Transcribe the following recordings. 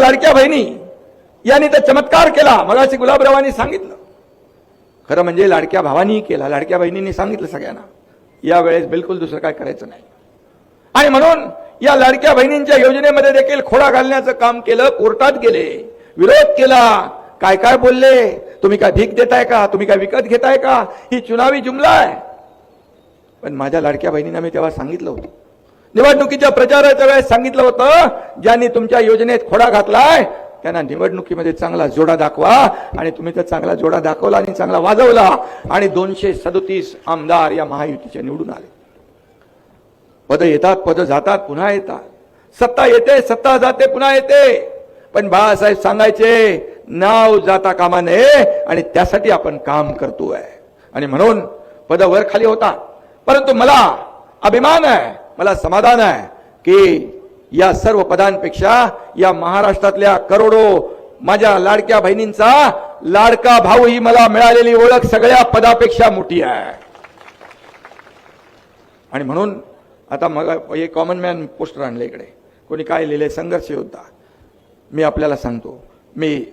लाडक्या बहिणी यांनी तर चमत्कार केला. मगाशी गुलाबरावांनी सांगितलं. खरं म्हणजे लाडक्या भावानी केला. लाडक्या बहिणींनी सांगितलं सगळ्यांना. यावेळेस बिलकुल दुसरं काय करायचं नाही. आणि म्हणून या लाडक्या बहिणींच्या योजनेमध्ये देखील खोडा घालण्याचं काम केलं कोर्टात गेले विरोध केला. काय काय बोलले? तुम्ही काय भीक देताय का? तुम्ही काय विकत घेताय का? ही चुनावी जुमला आहे. पण माझ्या लाडक्या बहिणींना मी तेव्हा सांगितलं होतं. निवडणुकीच्या प्रचाराच्या वेळेस सांगितलं होतं ज्यांनी तुमच्या योजनेत खोडा घातलाय त्यांना निवडणुकीमध्ये चांगला जोडा दाखवा. आणि तुम्ही तर चांगला जोडा दाखवला आणि चांगला वाजवला. आणि दोनशे सदोतीस आमदार या महायुतीचे निवडून आले. पद येतात पद जातात पुन्हा येतात. सत्ता येते सत्ता जाते पुन्हा येते. पण बाळासाहेब सांगायचे नाव जाता कामा नये आणि त्यासाठी आपण काम करतोय. आणि म्हणून पद वर खाली होता परंतु मला अभिमान आहे मला समाधान आहे की या सर्व पदांपेक्षा या महाराष्ट्रातल्या करोडो माझ्या लाडक्या बहिणींचा लाडका भाऊ ही मला मिळालेली ओळख सगळ्या पदापेक्षा मोठी आहे. आणि म्हणून आता मग हे कॉमन मॅन पोस्टर आणलं इकडे. कोणी काय लिहिले? संघर्ष योद्धा. मी आपल्याला सांगतो मी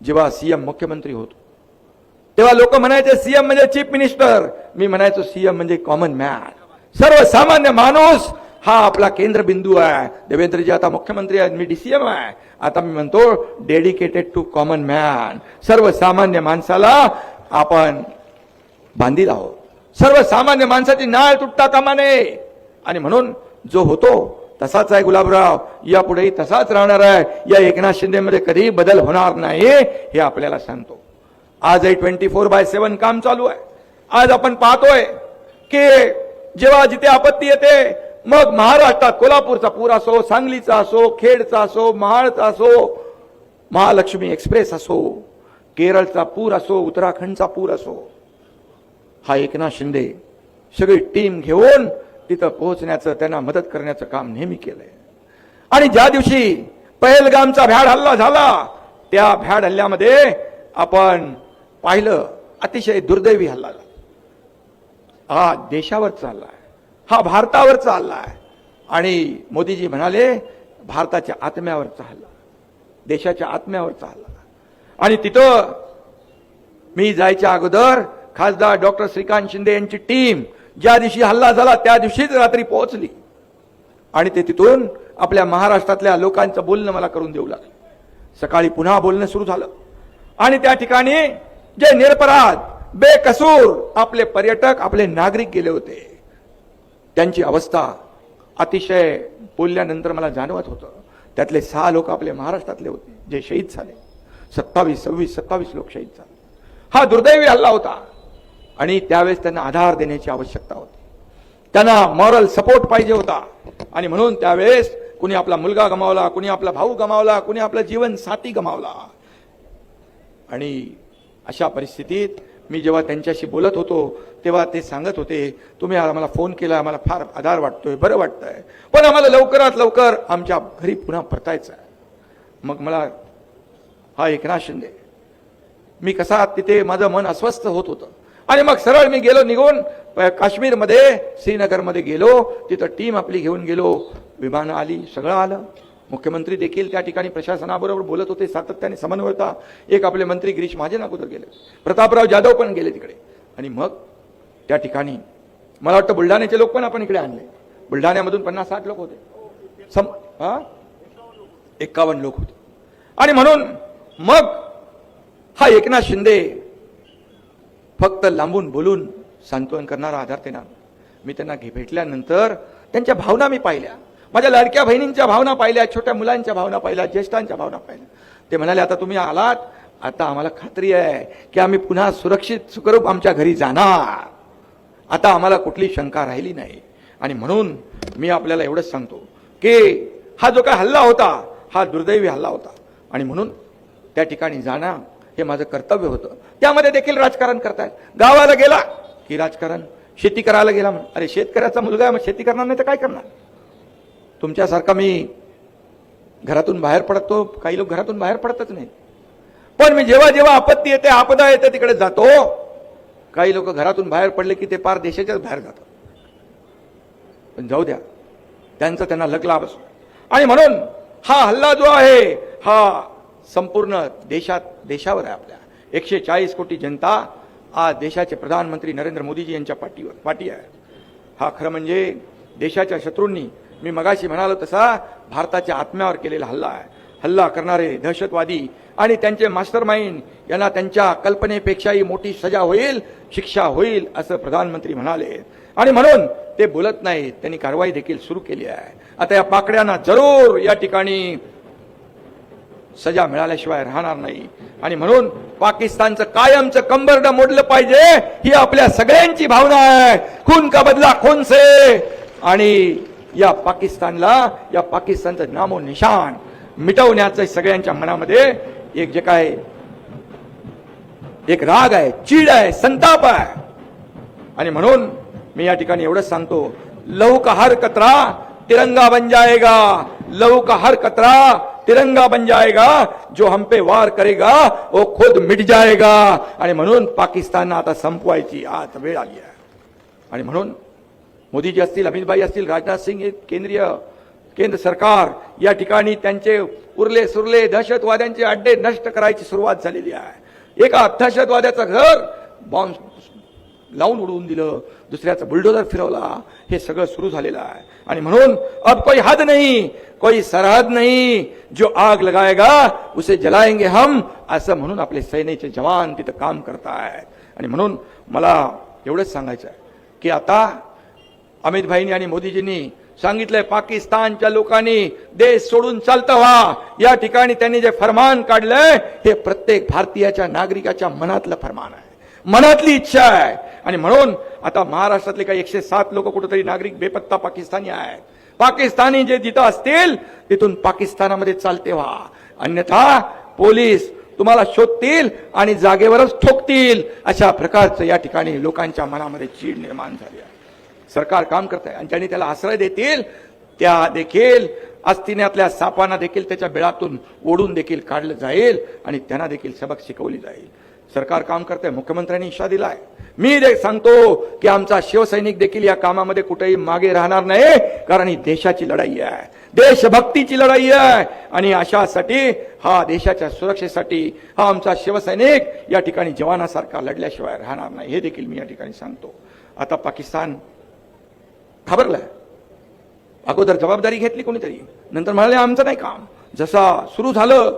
जेव्हा सीएम मुख्यमंत्री होतो तेव्हा लोक म्हणायचे सीएम म्हणजे चीफ मिनिस्टर मी म्हणायचो सीएम म्हणजे कॉमन मॅन सर्वसामान्य माणूस हा आपला केंद्रबिंदू आहे. देवेंद्रजी आता मुख्यमंत्री आहेत मी डीसीएम आहे. आता मी म्हणतो डेडिकेटेड टू कॉमन मॅन सर्वसामान्य माणसाला आपण बांधील आहोत. सर्वसामान्य माणसाची नाळ तुटता कामा नये आणि म्हणून जो होतो तसाच आहे गुलाबराव. यापुढेही तसाच राहणार आहे. या एकनाथ शिंदेमध्ये कधीही बदल होणार नाही हे आपल्याला सांगतो. आजही ट्वेंटी फोर बाय सेव्हन काम चालू आहे. आज आपण पाहतोय की जेव्हा जिथे आपत्ती येते मग महाराष्ट्रात कोल्हापूरचा पूर असो सांगलीचा असो खेडचा असो महाडचा असो महालक्ष्मी एक्सप्रेस असो केरळचा पूर असो उत्तराखंडचा पूर असो हा एकनाथ शिंदे सगळी टीम घेऊन तिथं पोहोचण्याचं त्यांना मदत करण्याचं काम नेहमी केलंय आणि ज्या दिवशी पहलगामचा भ्याड हल्ला झाला त्या भ्याड हल्ल्यामध्ये आपण पाहिलं अतिशय दुर्दैवी हल्ला झाला. हा देशावर चाललाय हा भारतावर चाललाय. आणि मोदीजी म्हणाले भारताच्या आत्म्यावरचा हल्ला देशाच्या आत्म्यावरचा हल्ला आणि तिथं मी जायच्या अगोदर खासदार डॉक्टर श्रीकांत शिंदे यांची टीम ज्या दिवशी हल्ला झाला त्या दिवशीच रात्री पोहोचली. आणि ते तिथून आपल्या महाराष्ट्रातल्या लोकांचं बोलणं मला करून देऊ लागलं. सकाळी पुन्हा बोलणं सुरू झालं. आणि त्या ठिकाणी जे निरपराध बेकसूर आपले पर्यटक आपले नागरिक गेले होते. त्यांची अवस्था अतिशय बोलल्यानंतर मला जाणवत होतं. त्यातले सहा लोक आपले महाराष्ट्रातले होते जे शहीद झाले. सत्तावीस सव्वीस सत्तावीस लोक शहीद झाले. हा दुर्दैवी हल्ला होता. आणि त्यावेळेस त्यांना आधार देण्याची आवश्यकता होती. त्यांना मॉरल सपोर्ट पाहिजे होता. आणि म्हणून त्यावेळेस कुणी आपला मुलगा गमावला कुणी आपला भाऊ गमावला कुणी आपला जीवन साथी गमावला. आणि अशा परिस्थितीत मी जेव्हा त्यांच्याशी बोलत होतो तेव्हा ते सांगत होते तुम्ही आम्हाला फोन केला आम्हाला फार आधार वाटतोय बरं वाटतंय. पण आम्हाला लवकरात लवकर आमच्या घरी पुन्हा परतायचं आहे. मग मला हा एकनाथ शिंदे मी कसा तिथे माझं मन अस्वस्थ होत होतं. आणि मग सरळ मी गेलो निघून काश्मीरमध्ये श्रीनगरमध्ये गेलो तिथं टीम आपली घेऊन गेलो विमानं आली सगळं आलं. मुख्यमंत्री देखील त्या ठिकाणी प्रशासनाबरोबर बोलत होते. सातत्याने समन्वय होता एक आपले मंत्री गिरीश महाजन अगोदर गेले. प्रतापराव जाधव पण गेले तिकडे. आणि मग त्या ठिकाणी मला वाटतं बुलढाण्याचे लोक पण आपण इकडे आणले. बुलढाण्यामधून पन्नास साठ लोक होते. सम हा? एक्कावन्न लोक होते. आणि म्हणून मग हा एकनाथ शिंदे फक्त लांबून बोलून सांत्वन करणारा आधार देणार मी त्यांना घे भेटल्यानंतर त्यांच्या भावना मी पाहिल्या. माझ्या लाडक्या बहिणींच्या भावना पाहिल्या छोट्या मुलांच्या भावना पाहिल्या ज्येष्ठांच्या भावना पाहिल्या. ते म्हणाले आता तुम्ही आलात आता आम्हाला खात्री आहे की आम्ही पुन्हा सुरक्षित सुखरूप आमच्या घरी जाणार. आता आम्हाला कुठली शंका राहिली नाही. आणि म्हणून मी आपल्याला एवढंच सांगतो की हा जो काय हल्ला होता हा दुर्दैवी हल्ला होता. आणि म्हणून त्या ठिकाणी जाणं हे माझं कर्तव्य होतं. त्यामध्ये देखील राजकारण करतायत. गावाला गेला की राजकारण शेती करायला गेला म्हणून अरे शेतकऱ्याचा मुलगा आहे, मग शेती करणार नाही तर काय करणार? तुमच्यासारखा मी घरातून बाहेर पडतो काही लोक घरातून बाहेर पडतच नाही पण मी जेव्हा जेव्हा आपत्ती येते आपदा येते तिकडे जातो. काही लोक घरातून बाहेर पडले की ते पार देशाच्याच बाहेर जातात. पण जाऊ द्या. त्यांचा त्यांना लग लाभ असो. आणि म्हणून हा हल्ला जो आहे हा संपूर्ण देशात देशावर आहे आपल्या. एकशे चाळीस कोटी जनता आज देशाचे प्रधानमंत्री नरेंद्र मोदीजी यांच्या पाठीवर पाठी आहे. हा खरं म्हणजे देशाच्या शत्रूंनी मी मगाशी म्हणालो तसा भारताच्या आत्म्यावर केलेला हल्ला आहे. हल्ला करणारे दहशतवादी आणि त्यांचे मास्टर माइंड यांना त्यांच्या कल्पनेपेक्षाही मोठी सजा होईल शिक्षा होईल असं प्रधानमंत्री म्हणाले. आणि म्हणून ते बोलत नाहीत. त्यांनी कारवाई देखील सुरू केली आहे. आता या पाकड्यांना जरूर या ठिकाणी सजा मिळाल्याशिवाय राहणार नाही. आणि म्हणून पाकिस्तानचं कायमचं कंबरड मोडलं पाहिजे ही आपल्या सगळ्यांची भावना आहे. खून का बदला खून से. आणि या पाकिस्तानला या पाकिस्तानचं नामो निशान मिटवण्याचं सगळ्यांच्या मनामध्ये एक जे काय एक राग आहे चीड आहे संताप आहे. आणि म्हणून मी या ठिकाणी एवढंच सांगतो लहू हर कतरा तिरंगा बन जाएगा. लहू हर कतरा तिरंगा बन जाएगा. जो हम पे वार करेगा वो खुद मिट जाएगा. आणि म्हणून पाकिस्तान आता संपवायची आज वेळ आली आहे. आणि म्हणून मोदीजी असतील अमितभाई असतील राजनाथ सिंग हे केंद्रीय केंद्र सरकार या ठिकाणी त्यांचे उरले सुरले दहशतवाद्यांचे अड्डे नष्ट करायची सुरुवात झालेली आहे. एका दहशतवाद्याचं घर बॉम्ब लावून उडवून दिलं दुसऱ्याचं बुलडोजर फिरवला हे सगळं सुरू झालेलं आहे. आणि म्हणून अब कोई हद नाही कोई सरहद नाही जो आग लगाएगा उसे जलाएंगे हम असं म्हणून आपले सैन्याचे जवान तिथं काम करतायत. आणि म्हणून मला एवढंच सांगायचं आहे की आता अमित भाईंनी आणि मोदीजींनी सांगितलंय पाकिस्तानच्या लोकांनी देश सोडून चालतं व्हा. या ठिकाणी त्यांनी जे फरमान काढलंय हे प्रत्येक भारतीयाच्या नागरिकाच्या मनातलं फरमान आहे. मनातली इच्छा आहे. आणि म्हणून आता महाराष्ट्रातले काही एकशे सात लोक कुठेतरी नागरिक बेपत्ता पाकिस्तानी आहेत. पाकिस्तानी जे जिथं असतील तिथून पाकिस्तानामध्ये चालते व्हा. अन्यथा पोलीस तुम्हाला शोधतील आणि जागेवरच ठोकतील अशा प्रकारचं या ठिकाणी लोकांच्या मनामध्ये चीड निर्माण झाली आहे. सरकार काम करत आहे आणि ज्यांनी त्याला आश्रय देतील त्या देखील अस्तिन्यातल्या सापांना देखील त्याच्या बिळातून ओढून देखील काढलं जाईल आणि त्यांना देखील सबक शिकवली जाईल. सरकार काम करतंय मुख्यमंत्र्यांनी इशा दिलाय. मी देख सांगतो की आमचा शिवसैनिक देखील या कामामध्ये कुठेही मागे राहणार नाही कारण ही देशाची लढाई आहे. देशभक्तीची लढाई आहे. आणि अशासाठी हा देशाच्या सुरक्षेसाठी हा आमचा शिवसैनिक या ठिकाणी जवानासारखा लढल्याशिवाय राहणार नाही. हे देखील मी या ठिकाणी सांगतो. आता पाकिस्तान घाबरलाय. अगोदर जबाबदारी घेतली कोणीतरी. नंतर म्हणाले आमचं नाही काम. जसा सुरू झालं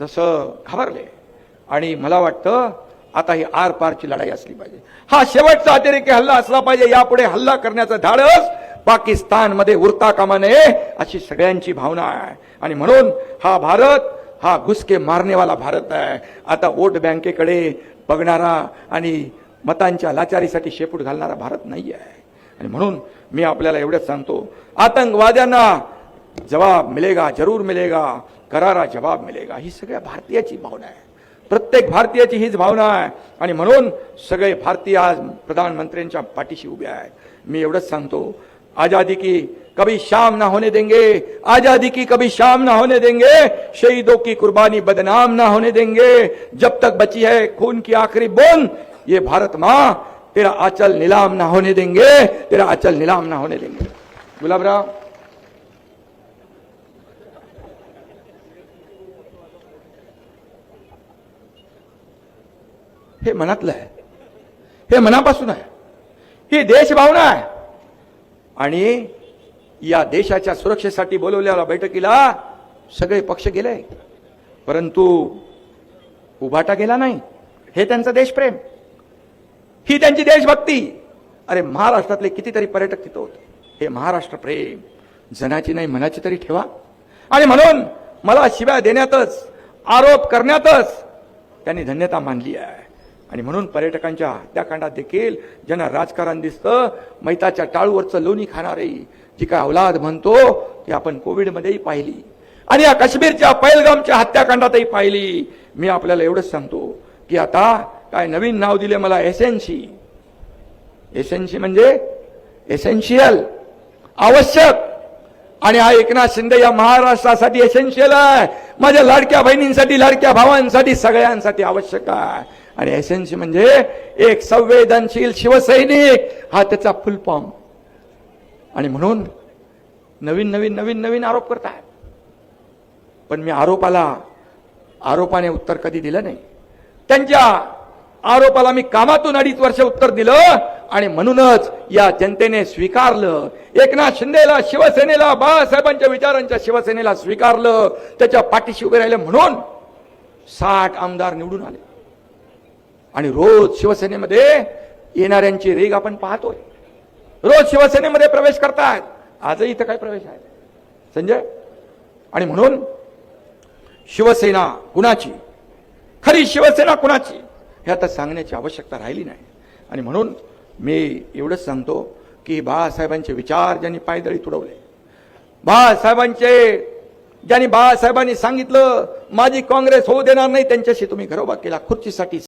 तसं घाबरले. आणि मला वाटतं आता ही आर पारची लढाई असली पाहिजे. हा शेवटचा अतिरेकी हल्ला असला पाहिजे. यापुढे हल्ला करण्याचं धाडस पाकिस्तानमध्ये उरता कामा नये अशी सगळ्यांची भावना आहे. आणि म्हणून हा भारत हा घुसके मारनेवाला भारत आहे. आता वोट बँकेकडे बघणारा आणि मतांच्या लाचारीसाठी शेपूट घालणारा भारत नाही आहे आणि म्हणून मी आपल्याला एवढंच सांगतो आतंकवाद्यांना जवाब मिलेगा जरूर मिलेगा करारा जवाब मिलेगा. ही सगळ्या भारतीयाची भावना आहे. प्रत्येक भारतीयाची हीच भावना आहे. आणि म्हणून सगळे भारतीय आज प्रधानमंत्र्यांच्या पाठीशी उभे आहेत. मी एवढंच सांगतो आजादी की कभी शाम ना होने देंगे आजादी की कभी शाम ना होने देंगे शहीदों की कुर्बानी बदनाम ना होने देंगे जब तक बची है खून की आखिरी बूंद ये भारत माँ तेरा आचल नीलाम ना होने देंगे तेरा आचल नीलाम ना होने देंगे। गुलाबराव हे मनातलं आहे हे मनापासून आहे ही देशभावना आहे. आणि या देशाच्या सुरक्षेसाठी बोलवलेल्या बैठकीला सगळे पक्ष गेले परंतु उभाटा गेला नाही. हे त्यांचं देशप्रेम. ही त्यांची देशभक्ती. अरे महाराष्ट्रातले कितीतरी पर्यटक तिथं होते. हे महाराष्ट्र प्रेम. जनाची नाही मनाची तरी ठेवा. आणि म्हणून मला शिव्या देण्यातच आरोप करण्यातच त्यांनी धन्यता मानली आहे. आणि म्हणून पर्यटकांच्या हत्याकांडात देखील ज्यांना राजकारण दिसतं मैताच्या टाळूवरचं लोणी खाणारे जी काय औलाद म्हणतो ती आपण कोविडमध्येही पाहिली. आणि या काश्मीरच्या पैलगामच्या हत्याकांडातही पाहिली. मी आपल्याला एवढंच सांगतो की आता काय नवीन नाव दिले मला? एसेन्सी एसेन्सी म्हणजे एसेन्शियल आवश्यक. आणि हा एकनाथ शिंदे या महाराष्ट्रासाठी एसेन्शियल आहे. माझ्या लाडक्या बहिणींसाठी लाडक्या भावांसाठी सगळ्यांसाठी आवश्यक आहे. आणि एसेन्सी म्हणजे एक संवेदनशील शिवसैनिक. हा त्याचा फुल फॉर्म आणि म्हणून नवीन नवीन नवीन नवीन आरोप करताय पण मी आरोपाला आरोपाने उत्तर कधी दिलं नाही. त्यांच्या आरोपाला मी कामातून अडीच वर्ष उत्तर दिलं आणि म्हणूनच या जनतेने स्वीकारलं. एकनाथ शिंदेला शिवसेनेला बाळासाहेबांच्या विचारांच्या शिवसेनेला स्वीकारलं. त्याच्या पाठीशी उभे राहिले म्हणून साठ आमदार निवडून आले. आणि रोज शिवसेनेमध्ये येणाऱ्यांची रेग आपण पाहतोय. रोज शिवसेनेमध्ये प्रवेश करतायत. आजही इथं काय प्रवेश आहे? संजय? आणि म्हणून शिवसेना कुणाची? खरी शिवसेना कुणाची? हे आता सांगण्याची आवश्यकता राहिली नाही. आणि म्हणून मी एवढंच सांगतो की बाळासाहेबांचे विचार ज्यांनी पायदळी तुडवले बाळासाहेबांचे ज्यांनी बाळासाहेबांनी सांगितलं माझी काँग्रेस होऊ देणार नाही त्यांच्याशी तुम्ही घरोबा केला खुर्चीसाठी